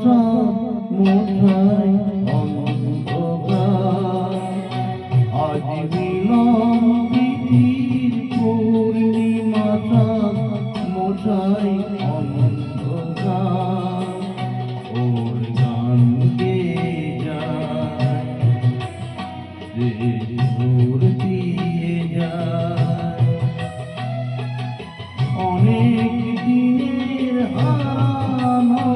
প্রাণ মুঠায় অন্ধকার আজ বিলম্বিতির পূর্ণিমা প্রাণ মুঠায় অন্ধকার ওর গান অনেক দিনের হারানো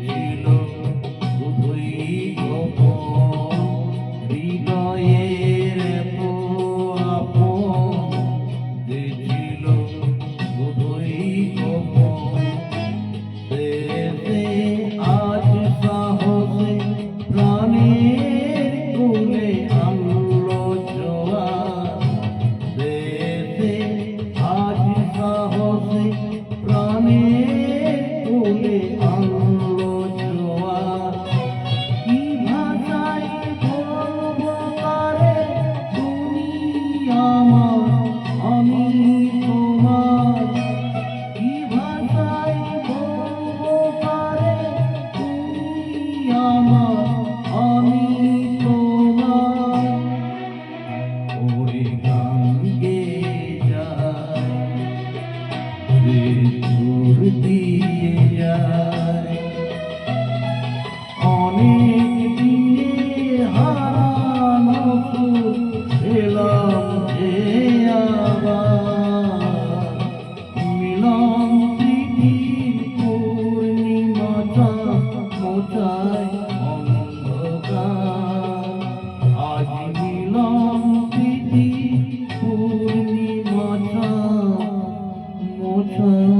You know. দিয়ে অনেক দিয়ে হারানো ফুল এলাম এ আবার। মিলন প্রীতির পূর্ণিমাটা মোটায় অন্ধকার। আজ মিলন প্রীতি পূর্ণিমাটা মোটায়